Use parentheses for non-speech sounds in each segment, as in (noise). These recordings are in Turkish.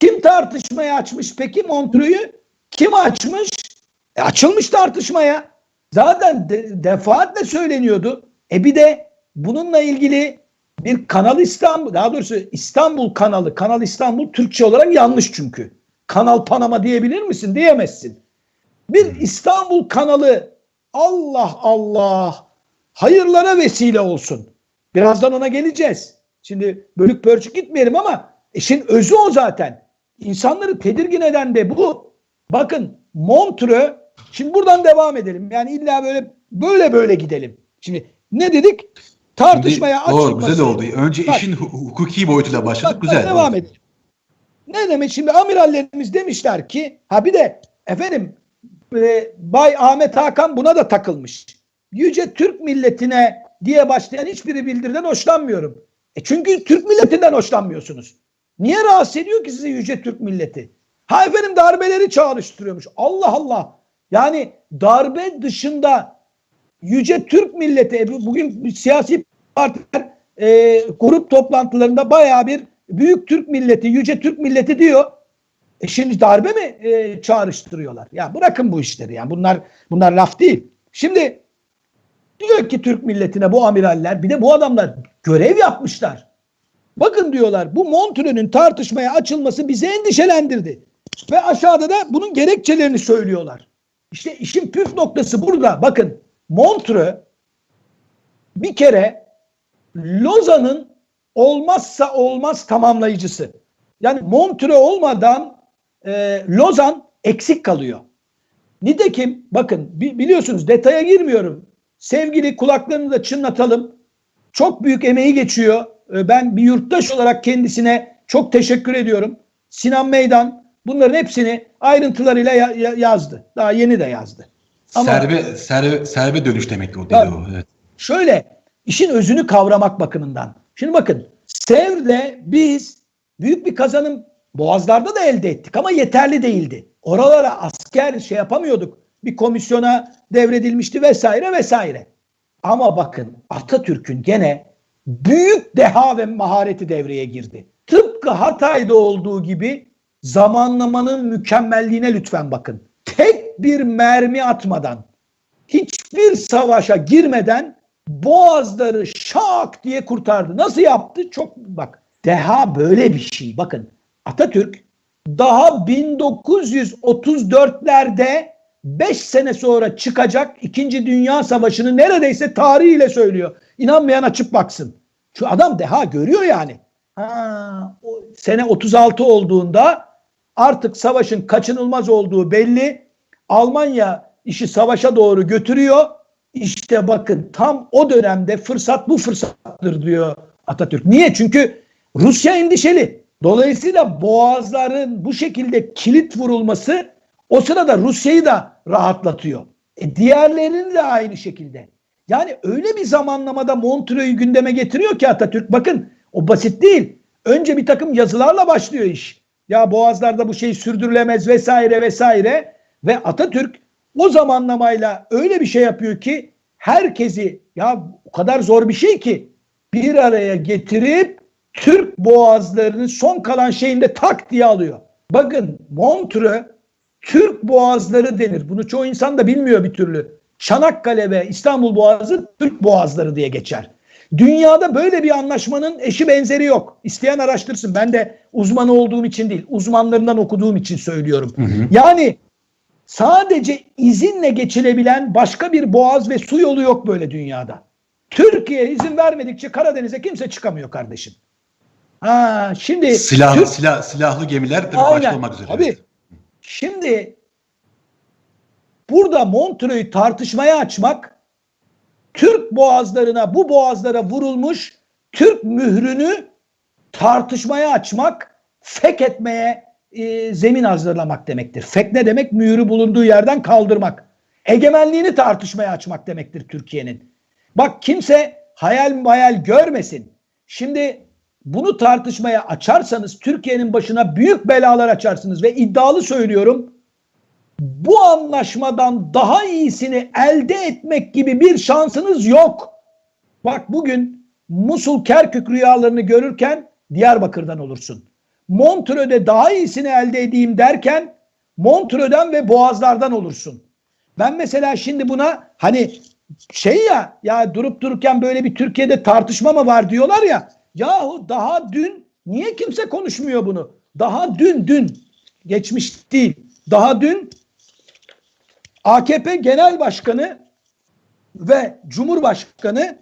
Kim tartışmayı açmış peki Montreux'u? Kim açmış? E açılmış tartışmaya. Zaten de, defaatle söyleniyordu. E bir de bununla ilgili bir Kanal İstanbul, daha doğrusu İstanbul kanalı, Kanal İstanbul Türkçe olarak yanlış çünkü. Kanal Panama diyebilir misin? Diyemezsin. Bir İstanbul kanalı Allah Allah hayırlara vesile olsun. Birazdan ona geleceğiz. Şimdi bölük pörçük gitmeyelim ama işin özü o zaten. İnsanları tedirgin eden de bu. Bakın Montreux şimdi buradan devam edelim. Yani illa böyle böyle böyle gidelim. Şimdi ne dedik? Tartışmaya Şimdi, doğru, açılması. güzel oldu. Önce Bak, işin hu- hukuki boyutuyla başladık. Bak, güzel. Devam edelim. Ne demek şimdi amirallerimiz demişler ki ha bir de efendim e, Bay Ahmet Hakan buna da takılmış. Yüce Türk milletine diye başlayan hiçbiri bildirden hoşlanmıyorum. E çünkü Türk milletinden hoşlanmıyorsunuz. Niye rahatsız ediyor ki sizi Yüce Türk milleti? Ha efendim darbeleri çağrıştırıyormuş. Allah Allah. Yani darbe dışında Yüce Türk milleti e, bu- bugün siyasi partiler e, grup toplantılarında bayağı bir büyük Türk milleti, Yüce Türk milleti diyor. E şimdi darbe mi e, çağrıştırıyorlar? Ya bırakın bu işleri yani bunlar bunlar laf değil. Şimdi diyor ki Türk milletine bu amiraller bir de bu adamlar görev yapmışlar. Bakın diyorlar bu Montreux'ün tartışmaya açılması bizi endişelendirdi. Ve aşağıda da bunun gerekçelerini söylüyorlar. İşte işin püf noktası burada. Bakın Montreux bir kere Lozan'ın olmazsa olmaz tamamlayıcısı. Yani Montreux olmadan e, Lozan eksik kalıyor. Nitekim bakın bi- biliyorsunuz detaya girmiyorum. Sevgili kulaklarını da çınlatalım. Çok büyük emeği geçiyor. E, Ben bir yurttaş olarak kendisine çok teşekkür ediyorum. Sinan Meydan bunların hepsini ayrıntılarıyla ya- ya- yazdı. Daha yeni de yazdı. Ama- Serbe, serbe, serbe dönüş demek o dedi Tabii. o. Evet. Şöyle işin özünü kavramak bakımından. Şimdi bakın Sevr'de biz büyük bir kazanım Boğazlar'da da elde ettik ama yeterli değildi. Oralara asker şey yapamıyorduk. Bir komisyona devredilmişti vesaire vesaire. Ama bakın Atatürk'ün gene büyük deha ve mahareti devreye girdi. Tıpkı Hatay'da olduğu gibi zamanlamanın mükemmelliğine lütfen bakın. Tek bir mermi atmadan hiçbir savaşa girmeden boğazları şak diye kurtardı. Nasıl yaptı? Çok bak deha böyle bir şey. Bakın Atatürk daha 1934'lerde 5 sene sonra çıkacak 2. Dünya Savaşı'nı neredeyse tarihiyle söylüyor. İnanmayan açıp baksın. Şu adam deha görüyor yani. Ha, o sene 36 olduğunda artık savaşın kaçınılmaz olduğu belli. Almanya işi savaşa doğru götürüyor. İşte bakın tam o dönemde fırsat bu fırsattır diyor Atatürk. Niye? Çünkü Rusya endişeli. Dolayısıyla boğazların bu şekilde kilit vurulması o sırada Rusya'yı da rahatlatıyor. E diğerlerinin de aynı şekilde. Yani öyle bir zamanlamada Montreux'u gündeme getiriyor ki Atatürk. Bakın o basit değil. Önce bir takım yazılarla başlıyor iş. Ya boğazlarda bu şey sürdürülemez vesaire vesaire. Ve Atatürk o zamanlamayla öyle bir şey yapıyor ki herkesi ya o kadar zor bir şey ki bir araya getirip Türk boğazlarının son kalan şeyinde tak diye alıyor. Bakın Montreux Türk boğazları denir. Bunu çoğu insan da bilmiyor bir türlü. Çanakkale ve İstanbul Boğazı Türk boğazları diye geçer. Dünyada böyle bir anlaşmanın eşi benzeri yok. İsteyen araştırsın. Ben de uzmanı olduğum için değil, uzmanlarından okuduğum için söylüyorum. Yani sadece izinle geçilebilen başka bir boğaz ve su yolu yok böyle dünyada. Türkiye izin vermedikçe Karadeniz'e kimse çıkamıyor kardeşim. Ha, şimdi Silah, Türk- silah, silahlı gemiler olmak üzere. Tabii. Şimdi burada Montreux'u tartışmaya açmak Türk boğazlarına bu boğazlara vurulmuş Türk mührünü tartışmaya açmak, fek etmeye e, zemin hazırlamak demektir. Fek ne demek? Mührü bulunduğu yerden kaldırmak. Egemenliğini tartışmaya açmak demektir Türkiye'nin. Bak kimse hayal hayal görmesin. Şimdi bunu tartışmaya açarsanız Türkiye'nin başına büyük belalar açarsınız ve iddialı söylüyorum bu anlaşmadan daha iyisini elde etmek gibi bir şansınız yok. Bak bugün Musul Kerkük rüyalarını görürken Diyarbakır'dan olursun. Montreux'de daha iyisini elde edeyim derken Montreux'den ve Boğazlardan olursun. Ben mesela şimdi buna hani şey ya ya durup dururken böyle bir Türkiye'de tartışma mı var diyorlar ya. Yahu daha dün niye kimse konuşmuyor bunu? Daha dün dün geçmiş değil. Daha dün AKP Genel Başkanı ve Cumhurbaşkanı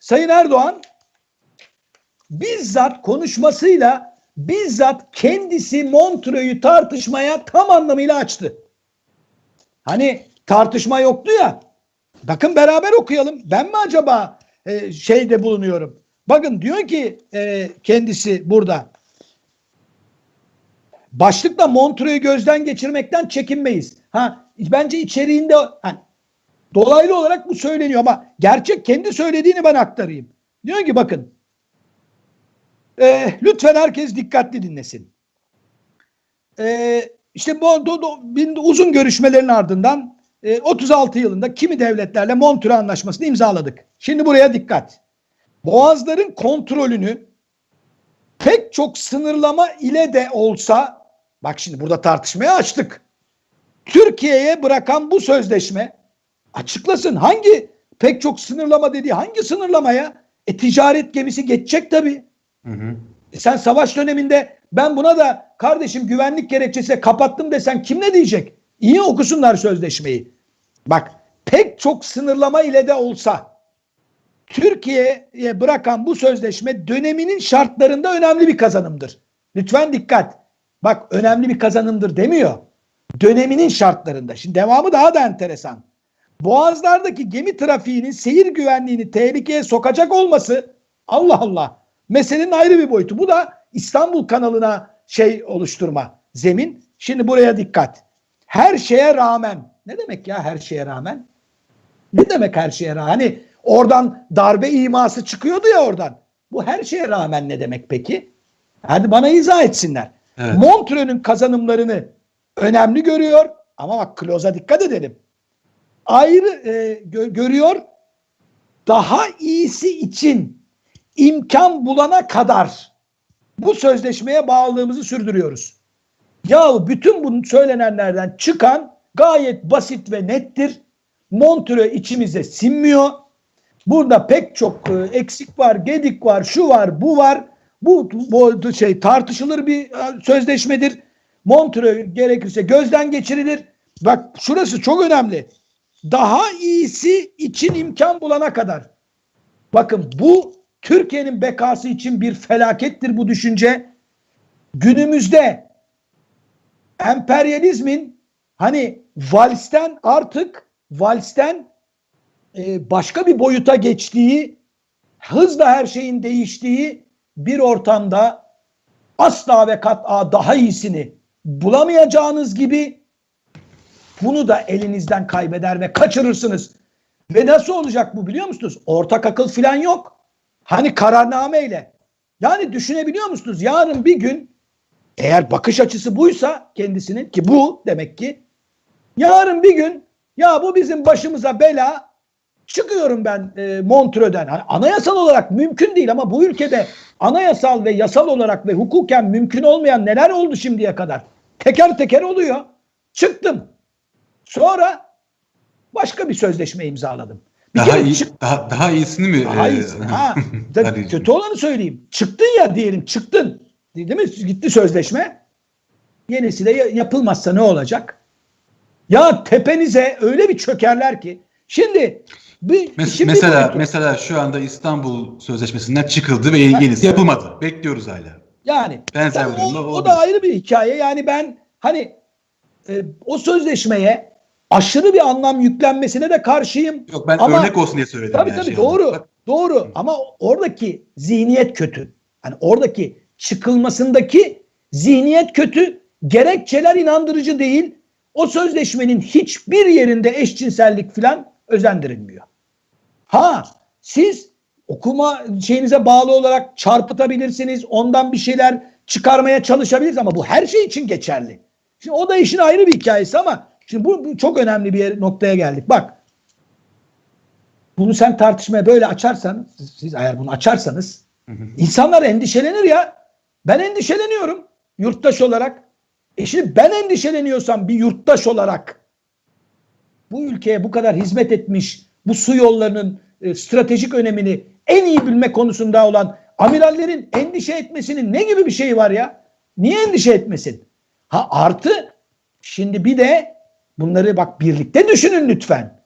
Sayın Erdoğan bizzat konuşmasıyla bizzat kendisi Montreux'u tartışmaya tam anlamıyla açtı. Hani tartışma yoktu ya. Bakın beraber okuyalım. Ben mi acaba e, şeyde bulunuyorum? Bakın diyor ki e, kendisi burada. Başlıkla Montreux'u gözden geçirmekten çekinmeyiz. Ha bence içeriğinde hani, dolaylı olarak bu söyleniyor ama gerçek kendi söylediğini ben aktarayım. Diyor ki bakın e, lütfen herkes dikkatli dinlesin. E, işte bu do, do, uzun görüşmelerin ardından e, 36 yılında kimi devletlerle Montreux Anlaşması'nı imzaladık. Şimdi buraya dikkat. Boğazların kontrolünü pek çok sınırlama ile de olsa bak şimdi burada tartışmaya açtık. Türkiye'ye bırakan bu sözleşme açıklasın hangi pek çok sınırlama dediği hangi sınırlamaya? E ticaret gemisi geçecek tabii. Hı hı. E sen savaş döneminde ben buna da kardeşim güvenlik gerekçesi kapattım desen kim ne diyecek? İyi okusunlar sözleşmeyi. Bak pek çok sınırlama ile de olsa Türkiye'ye bırakan bu sözleşme döneminin şartlarında önemli bir kazanımdır. Lütfen dikkat. Bak önemli bir kazanımdır demiyor. Döneminin şartlarında. Şimdi devamı daha da enteresan. Boğazlardaki gemi trafiğinin seyir güvenliğini tehlikeye sokacak olması Allah Allah meselenin ayrı bir boyutu. Bu da İstanbul kanalına şey oluşturma zemin. Şimdi buraya dikkat. Her şeye rağmen ne demek ya her şeye rağmen? Ne demek her şeye rağmen? Hani oradan darbe iması çıkıyordu ya oradan. Bu her şeye rağmen ne demek peki? Hadi bana izah etsinler. Evet. Montreux'ün kazanımlarını önemli görüyor ama bak kloza dikkat edelim. Ayrı e, gö- görüyor daha iyisi için imkan bulana kadar bu sözleşmeye bağlılığımızı sürdürüyoruz. Yahu bütün bu söylenenlerden çıkan gayet basit ve nettir. Montreux içimize sinmiyor. Burada pek çok e, eksik var, gedik var, şu var, bu var. Bu, bu şey tartışılır bir e, sözleşmedir. Montreux gerekirse gözden geçirilir. Bak şurası çok önemli. Daha iyisi için imkan bulana kadar. Bakın bu Türkiye'nin bekası için bir felakettir bu düşünce. Günümüzde emperyalizmin hani valsten artık valsten e, başka bir boyuta geçtiği, hızla her şeyin değiştiği bir ortamda asla ve kat'a daha iyisini bulamayacağınız gibi bunu da elinizden kaybeder ve kaçırırsınız. Ve nasıl olacak bu biliyor musunuz? Ortak akıl filan yok. Hani kararnameyle. Yani düşünebiliyor musunuz? Yarın bir gün eğer bakış açısı buysa kendisinin ki bu demek ki yarın bir gün ya bu bizim başımıza bela çıkıyorum ben e, Montreux'den. Hani anayasal olarak mümkün değil ama bu ülkede anayasal ve yasal olarak ve hukuken mümkün olmayan neler oldu şimdiye kadar? Teker teker oluyor. Çıktım. Sonra başka bir sözleşme imzaladım. Bir Daha iyi, çık- daha daha iyisini mi? daha e, iyisi. (laughs) Ha, da- kötü olanı söyleyeyim. Çıktın ya diyelim çıktın. Değil mi? Gitti sözleşme. Yenisi de ya- yapılmazsa ne olacak? Ya tepenize öyle bir çökerler ki. Şimdi bir, Mes- mesela boyutu. mesela şu anda İstanbul Sözleşmesi'nden çıkıldı ve yenisi yapılmadı. Bekliyoruz hala. Yani Benzer tabii o, o da ayrı bir hikaye. Yani ben hani e, o sözleşmeye aşırı bir anlam yüklenmesine de karşıyım. Yok ben Ama- örnek olsun diye söyledim. Tabii yani tabii şey doğru. olarak. Doğru ama oradaki zihniyet kötü. Hani oradaki çıkılmasındaki zihniyet kötü. Gerekçeler inandırıcı değil. O sözleşmenin hiçbir yerinde eşcinsellik filan özendirilmiyor. Ha siz okuma şeyinize bağlı olarak çarpıtabilirsiniz. Ondan bir şeyler çıkarmaya çalışabilirsiniz ama bu her şey için geçerli. Şimdi o da işin ayrı bir hikayesi ama şimdi bu, bu çok önemli bir yer- noktaya geldik. Bak bunu sen tartışmaya böyle açarsan siz eğer bunu açarsanız insanlar endişelenir ya. Ben endişeleniyorum yurttaş olarak. E şimdi ben endişeleniyorsam bir yurttaş olarak bu ülkeye bu kadar hizmet etmiş, bu su yollarının e, stratejik önemini en iyi bilme konusunda olan amirallerin endişe etmesinin ne gibi bir şeyi var ya? Niye endişe etmesin? Ha artı şimdi bir de bunları bak birlikte düşünün lütfen.